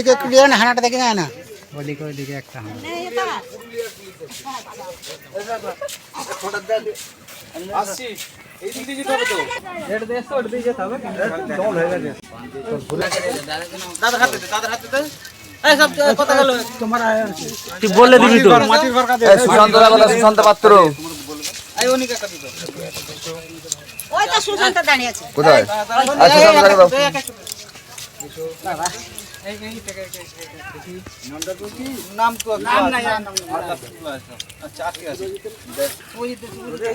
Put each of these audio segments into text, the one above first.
ওইদিকে ক্লিয়ার না হানাটা দেখে যায় না। ওদিকে ওদিকে একটা হানা। তুই বললে দিবি তো। সুশান্ত বলা সুশান্ত পাত্র। ওই তো সুশান্ত দাঁড়িয়ে আছে কোথায়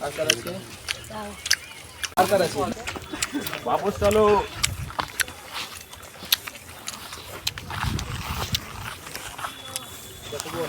আর সুশান্ত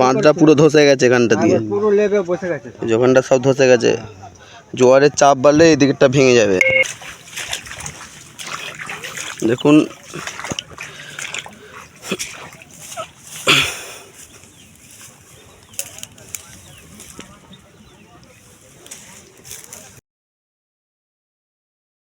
বাঁধটা পুরো ধসে গেছে এখানটা দিয়ে। পুরো লেবে বসে গেছে যখনটা সব ধসে গেছে। জোয়ারের চাপ বাড়লে এই দিকটা ভেঙে যাবে। দেখুন